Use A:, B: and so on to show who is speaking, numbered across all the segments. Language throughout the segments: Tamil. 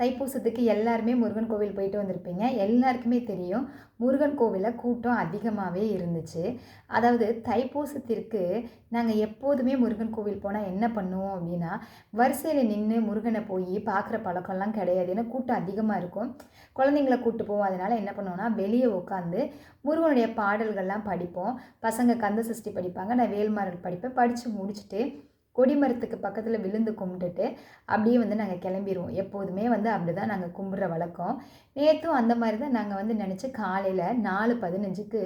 A: தைப்பூசத்துக்கு எல்லாருமே முருகன் கோவில் போயிட்டு வந்திருப்பீங்க. எல்லாருக்குமே தெரியும் முருகன் கோவிலில் கூட்டம் அதிகமாகவே இருந்துச்சு. அதாவது தைப்பூசத்திற்கு நாங்கள் எப்போதுமே முருகன் கோவில் போனால் என்ன பண்ணுவோம் அப்படின்னா வரிசையில் நின்று முருகனை போய் பார்க்குற பழக்கம்லாம் கிடையாது. ஏன்னா கூட்டம் அதிகமாக இருக்கும். குழந்தைங்கள கூப்பிட்டு போவோம். அதனால் என்ன பண்ணுவோம்னா வெளியே உட்காந்து முருகனுடைய பாடல்கள்லாம் படிப்போம். பசங்க கந்த சஷ்டி படிப்பாங்க நான் வேல்மாரல் படிப்பேன். படித்து முடிச்சுட்டு கொடிமரத்துக்கு பக்கத்தில் விழுந்து கும்பிட்டுட்டு அப்படியே வந்து நாங்கள் கிளம்பிடுவோம் எப்போதுமே வந்து அப்படி தான் நாங்கள் கும்பிட்ற வழக்கம். நேற்றும் அந்த மாதிரி தான் நாங்கள் வந்து நினச்சி காலையில் நாலு பதினஞ்சுக்கு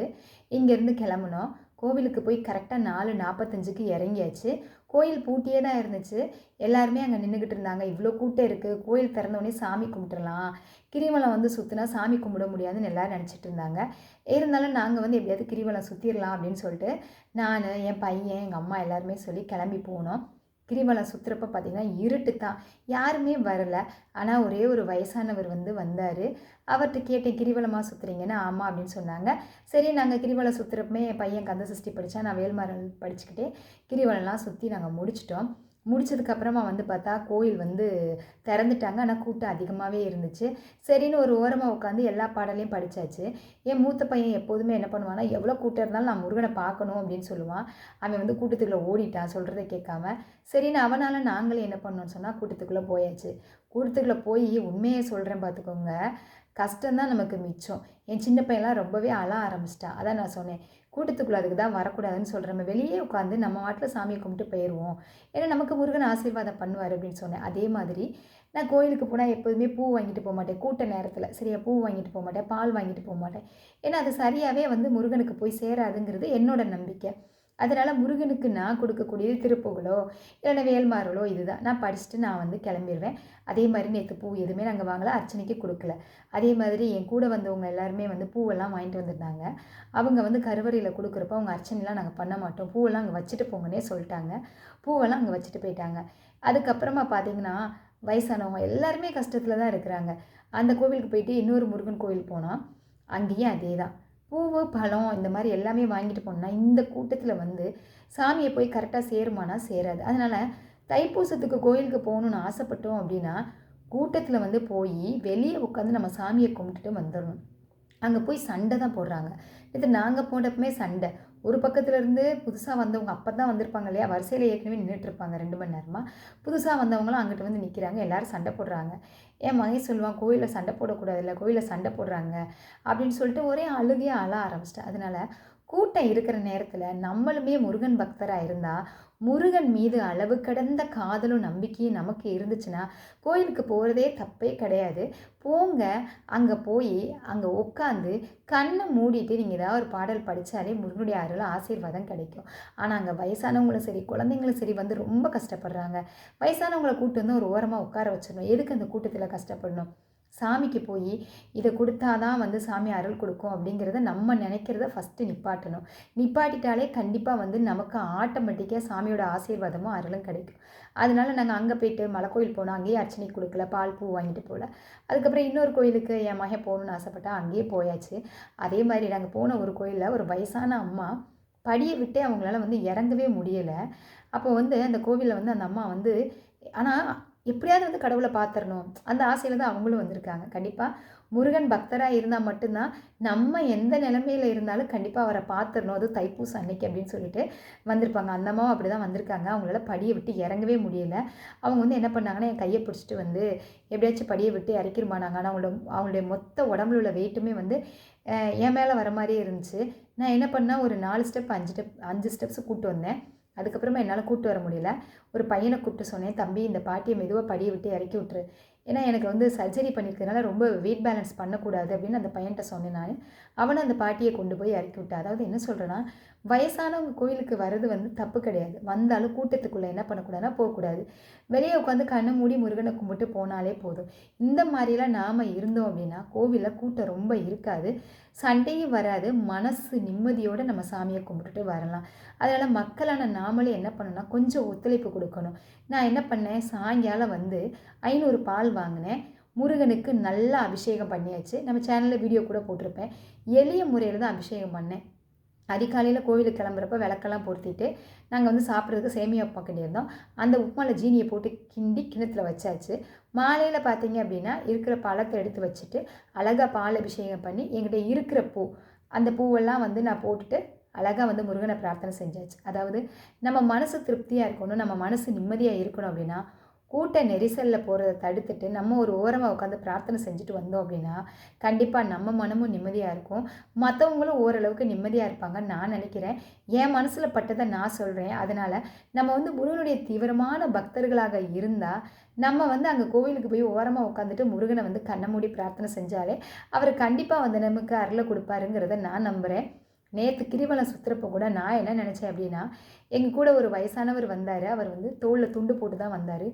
A: இங்கேருந்து கிளம்புனோம். கோவிலுக்கு போய் கரெக்டாக நாலு நாற்பத்தஞ்சுக்கு இறங்கியாச்சு. கோயில் பூட்டியே தான் இருந்துச்சு. எல்லாருமே அங்கே நின்றுக்கிட்டு இருந்தாங்க. இவ்வளோ கூட்டம் இருக்குது கோயில் திறந்தோடனே சாமி கும்பிட்டுறலாம். கிரிவலம் வந்து சுற்றினா சாமி கும்பிட முடியாதுன்னு எல்லோரும் நினச்சிட்டு இருந்தாங்க. இருந்தாலும் நாங்கள் வந்து எப்படியாவது கிரிவலம் சுற்றிடலாம் அப்படின்னு சொல்லிட்டு நான் என் பையன் எங்கள் அம்மா எல்லாருமே சொல்லி கிளம்பி போனோம். கிரிவலம் சுற்றுறப்ப பார்த்திங்கன்னா இருட்டு தான் யாருமே வரல. ஆனால் ஒரே ஒரு வயசானவர் வந்து வந்தார். அவர்கிட்ட கேட்டேன் கிரிவலமாக சுற்றுறீங்கன்னு ஆமாம் அப்படின்னு சொன்னாங்க. சரி நாங்கள் கிரிவலம் சுற்றுறப்பமே என் பையன் கந்த சஷ்டி படித்தா நான் வேல்மாரல் படிச்சுக்கிட்டே கிரிவலம்லாம் சுற்றி நாங்கள் முடிச்சிட்டோம். முடிச்சதுக்கப்புறமா வந்து பார்த்தா கோயில் வந்து திறந்துட்டாங்க. ஆனால் கூட்டம் அதிகமாகவே இருந்துச்சு. சரின்னு ஒரு ஓரமாக உட்காந்து எல்லா பாடலையும் படித்தாச்சு என் மூத்த பையன் எப்போதுமே என்ன பண்ணுவான்னா எவ்வளோ கூட்டம் இருந்தாலும் நான் முருகனை பார்க்கணும் அப்படின்னு சொல்லுவான். அவன் வந்து கூட்டத்துக்குள்ளே ஓடிட்டான் சொல்கிறத கேட்காம. சரின்னு அவனால் நாங்களே என்ன பண்ணோம்னு சொன்னால் கூட்டத்துக்குள்ளே போயாச்சு. கூட்டத்துக்குள்ளே போய் உண்மையை சொல்கிறேன் பார்த்துக்கோங்க. கஷ்டம்தான் நமக்கு மிச்சம். என் சின்ன பையன்லாம் ரொம்பவே அழ ஆரம்பிச்சிட்டான். அதான் நான் சொன்னேன். கூட்டத்துக்குள்ளே அதுக்கு தான் வரக்கூடாதுன்னு சொல்கிறேன் நம்ம வெளியே உட்காந்து நம்ம வாட்டில் சாமியை கும்பிட்டு போயிடுவோம் ஏன்னா நமக்கு முருகன் ஆசீர்வாதம் பண்ணுவார் அப்படின்னு சொன்னேன். அதே மாதிரி நான் கோயிலுக்கு போனால் எப்போதுமே பூ வாங்கிட்டு போக மாட்டேன். கூட்ட நேரத்தில். சரியா பூ வாங்கிட்டு போக மாட்டேன். பால் வாங்கிட்டு போக மாட்டேன். ஏன்னா அது சரியாகவே வந்து முருகனுக்கு போய் சேராதுங்கிறது என்னோட நம்பிக்கை. அதனால் முருகனுக்கு நான் கொடுக்கக்கூடியது திருப்புகளோ இல்லைன்னா வேல்மாரலோ இதுதான். நான் படிச்சுட்டு நான் வந்து கிளம்பிடுவேன் அதே மாதிரி நேற்று பூ எதுவுமே நாங்கள் வாங்கலை அர்ச்சனைக்கு கொடுக்கல. அதே மாதிரி என் கூட வந்தவங்க எல்லாருமே வந்து பூவெல்லாம் வாங்கிட்டு வந்திருந்தாங்க. அவங்க வந்து கருவறையில் கொடுக்குறப்ப அவங்க அர்ச்சனைலாம் நாங்கள் பண்ண மாட்டோம். பூவெல்லாம் அங்கே வச்சுட்டு போங்கன்னே சொல்லிட்டாங்க. பூவெல்லாம் அங்கே வச்சுட்டு போயிட்டாங்க. அதுக்கப்புறமா பார்த்தீங்கன்னா வயசானவங்க எல்லாருமே கஷ்டத்தில் தான் இருக்கிறாங்க. அந்த கோவிலுக்கு போயிட்டு இன்னொரு முருகன் கோவில் போனால் அங்கேயும் அதே தான் பூவு பழம் இந்த மாதிரி எல்லாமே வாங்கிட்டு போனோம்னா இந்த கூட்டத்தில் வந்து சாமியை போய் கரெக்டாக சேருமானா சேராது. அதனால் தைப்பூசத்துக்கு கோயிலுக்கு போகணுன்னு ஆசைப்பட்டோம் அப்படின்னா கூட்டத்தில் வந்து போய் வெளியே உட்காந்து நம்ம சாமியை கும்பிட்டுட்டு வந்துடணும். அங்கே போய் சண்டை தான் போடுறாங்க. இது நாங்கள் போனப்பமே சண்டை. ஒரு பக்கத்துலேருந்து புதுசாக வந்தவங்க அப்போ தான் வந்திருப்பாங்க இல்லையா? வரிசையில் ஏற்கனவே நின்றுட்டுருப்பாங்க ரெண்டு மணி நேரமாக புதுசாக வந்தவங்களும் அங்கிட்ட வந்து நிற்கிறாங்க எல்லோரும் சண்டை போடுறாங்க. என் மகன் சொல்லுவான் கோயிலில் சண்டை போடக்கூடாது இல்லை கோயிலில் சண்டை போடுறாங்க. அப்படின்னு சொல்லிட்டு ஒரே அழுகையாக அழ ஆரம்பிச்சிட்டேன். அதனால் கூட்டம் இருக்கிற நேரத்தில் நம்மளுமே முருகன் பக்தராக இருந்தால் முருகன் மீது அளவு கடந்த காதலும் நம்பிக்கையும் நமக்கு இருந்துச்சுன்னா கோயிலுக்கு போகிறதே தப்பே கிடையாது. போங்க அங்கே போய் அங்கே உட்காந்து கண்ணை மூடிட்டு நீங்கள் ஏதாவது ஒரு பாடல் படித்தாலே முருகனுடைய அருள் ஆசீர்வாதம் கிடைக்கும். ஆனால் அங்கே வயசானவங்களும் சரி குழந்தைங்களும் சரி வந்து ரொம்ப கஷ்டப்படுறாங்க. வயசானவங்களை கூட்டு வந்து ஒரு ஓரமாக உட்கார வச்சிடணும். எதுக்கு அந்த கூட்டத்தில் கஷ்டப்படணும்? சாமிக்கு போய் இதை கொடுத்தாதான் வந்து சாமி அருள் கொடுக்கும் அப்படிங்கிறத நம்ம நினைக்கிறத ஃபஸ்ட்டு நிப்பாட்டணும். நிப்பாட்டிட்டாலே கண்டிப்பாக வந்து நமக்கு ஆட்டோமேட்டிக்காக சாமியோட ஆசீர்வாதமும் அருளும் கிடைக்கும். அதனால் நாங்கள் அங்கே போயிட்டு மலை கோயில் போனோம் அங்கேயே அர்ச்சனை கொடுக்கல பால் பூ வாங்கிட்டு போகல அதுக்கப்புறம் இன்னொரு கோயிலுக்கு என் மகன் போகணுன்னு ஆசைப்பட்டா அங்கேயே போயாச்சு. அதே மாதிரி நாங்கள் போன ஒரு கோயிலில் ஒரு வயசான அம்மா படியை விட்டே அவங்களால வந்து இறங்கவே முடியலை. அப்போ வந்து அந்த கோவிலில் வந்து அந்த அம்மா வந்து ஆனால் எப்படியாவது வந்து கடவுளை பார்த்துடணும் அந்த ஆசையில் தான் அவங்களும் வந்திருக்காங்க. கண்டிப்பாக முருகன் பக்தராக இருந்தால் மட்டும்தான் நம்ம எந்த நிலமையில இருந்தாலும் கண்டிப்பாக அவரை பார்த்துடணும் அது தைப்பூசம் அன்னைக்கு அப்படின்னு சொல்லிட்டு வந்திருப்பாங்க. அந்த அம்மாவும் அப்படி தான் வந்திருக்காங்க. அவங்களால படியை விட்டு இறங்கவே முடியல. அவங்க வந்து என்ன பண்ணாங்கன்னா என் கையை பிடிச்சிட்டு வந்து எப்படியாச்சும் படியை விட்டு இறக்கிருமானாங்க ஆனால் அவங்களோட அவங்களுடைய மொத்த உடம்புல உள்ள வெயிட்டுமே வந்து என் மேலே வர மாதிரியே இருந்துச்சு. நான் என்ன பண்ணால் ஒரு நாலு ஸ்டெப் அஞ்சு ஸ்டெப் அஞ்சு ஸ்டெப்ஸ் கூப்பிட்டு வந்தேன். அதுக்கப்புறமா என்னால் கூப்பிட்டு வர முடியல. ஒரு பையனை கூப்பிட்டு சொன்னேன் தம்பி இந்த பாட்டியை மெதுவாக படியை விட்டு இறக்கி விட்டுரு. ஏன்னா எனக்கு வந்து சர்ஜரி பண்ணியிருக்கிறதுனால ரொம்ப வெயிட் பேலன்ஸ் பண்ணக்கூடாது அப்படின்னு அந்த பையன்கிட்ட சொன்னேன் நான். அவனை அந்த பாட்டியை கொண்டு போய் இறக்கி விட்டா. அதாவது என்ன சொல்கிறேன்னா வயசானவங்க கோயிலுக்கு வர்றது வந்து தப்பு கிடையாது. வந்தாலும் கூட்டத்துக்குள்ளே என்ன பண்ணக்கூடாதுன்னா போகக்கூடாது. வெளியே உட்காந்து கண்ணை மூடி முருகனை கும்பிட்டு போனாலே போதும். இந்த மாதிரிலாம் நாம் இருந்தோம் அப்படின்னா கோவிலில் கூட்டம் ரொம்ப இருக்காது. சண்டையும் வராது. மனசு நிம்மதியோடு நம்ம சாமியை கும்பிட்டுட்டு வரலாம். அதனால் மக்களான நாமளே என்ன பண்ணணும்னா கொஞ்சம் ஒத்துழைப்பு கொடுக்கணும். நான் என்ன பண்ணேன் சாயங்காலம் வந்து ஐநூறு பால் வாங்கினேன். முருகனுக்கு நல்லா அபிஷேகம் பண்ணியாச்சு. நம்ம சேனலில் வீடியோ கூட போட்டிருப்பேன். எளிய முறையில் தான் அபிஷேகம் பண்ணேன். அதிகாலையில் கோவிலுக்கு கிளம்புறப்ப விளக்கெல்லாம் பொருத்திட்டு நாங்கள் வந்து சாப்பிட்றதுக்கு சேமியா உப்புமா கிண்டியிருந்தோம். அந்த உப்புமாவில் ஜீனியை போட்டு கிண்டி கிணத்துல வச்சாச்சு. மாலையில் பார்த்தீங்க அப்படின்னா இருக்கிற பழத்தை எடுத்து வச்சுட்டு அழகாக பால் அபிஷேகம் பண்ணி எங்கிட்ட இருக்கிற பூ அந்த பூவெல்லாம் வந்து நான் போட்டுட்டு அழகாக வந்து முருகனை பிரார்த்தனை செஞ்சாச்சு. அதாவது நம்ம மனசு திருப்தியாக இருக்கணும் நம்ம மனசு நிம்மதியாக இருக்கணும் அப்படின்னா கூட்ட நெரிசலில் போகிறத தடுத்துட்டு நம்ம ஒரு ஓரமாக உட்காந்து பிரார்த்தனை செஞ்சுட்டு வந்தோம் அப்படின்னா கண்டிப்பாக நம்ம மனமும் நிம்மதியாக இருக்கும். மற்றவங்களும் ஓரளவுக்கு நிம்மதியாக இருப்பாங்கன்னு நான் நினைக்கிறேன். என் மனசில் பட்டதை நான் சொல்கிறேன் அதனால் நம்ம வந்து முருகனுடைய தீவிரமான பக்தர்களாக இருந்தால் நம்ம வந்து அங்கே கோவிலுக்கு போய் ஓரமாக உட்காந்துட்டு முருகனை வந்து கண்ணை மூடி பிரார்த்தனை செஞ்சாலே அவர் கண்டிப்பாக வந்து நமக்கு அருளை கொடுப்பாருங்கிறத நான் நம்புகிறேன் நேற்று கிரிவலம் சுற்றுறப்ப கூட நான் என்ன நினச்சேன் அப்படின்னா எங்கள் கூட ஒரு வயசானவர் வந்தார். அவர் வந்து தோளில் துண்டு போட்டு தான் வந்தார்.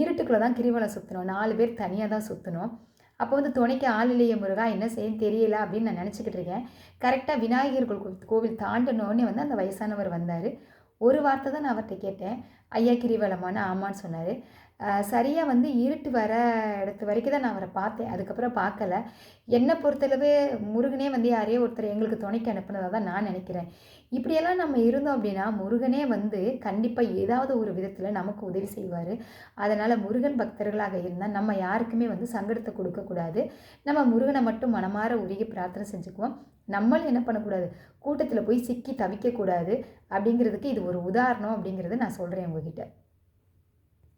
A: இருட்டுக்குள்ளே தான் கிரிவலம் சுற்றினோம் நாலு பேர் தனியாக தான் சுற்றினோம் அப்போ வந்து துணைக்கு ஆள் இல்லையே முருகா என்ன செய்யும் தெரியல அப்படின்னு நான் நினச்சிக்கிட்டு இருக்கேன். கரெக்டாக விநாயகர் கோவில் கோவில் வந்து அந்த வயசானவர் வந்தார். ஒரு வார்த்தை தான் நான் அவர்கிட்ட கேட்டேன். ஐயா கிரிவலமான ஆமான்னு சொன்னார். சரியாக வந்து இருட்டு வர இடத்து வரைக்கும் தான் நான் அவரை பார்த்தேன். அதுக்கப்புறம் பார்க்கல. என்னை பொறுத்தளவு முருகனே வந்து யாரையோ ஒருத்தர் எங்களுக்கு துணைக்கு அனுப்புனதாக தான் நான் நினைக்கிறேன். இப்படியெல்லாம் நம்ம இருந்தோம் அப்படின்னா முருகனே வந்து கண்டிப்பாக ஏதாவது ஒரு விதத்தில் நமக்கு உதவி செய்வார். அதனால் முருகன் பக்தர்களாக இருந்தால் நம்ம யாருக்குமே வந்து சங்கடத்தை கொடுக்கக்கூடாது நம்ம முருகனை மட்டும் மனமாற உருகி பிரார்த்தனை செஞ்சுக்குவோம். நம்மளும் என்ன பண்ணக்கூடாது? கூட்டத்தில் போய் சிக்கி தவிக்கக்கூடாது அப்படிங்கிறதுக்கு இது ஒரு உதாரணம் அப்படிங்கிறத நான் சொல்கிறேன் உங்ககிட்ட.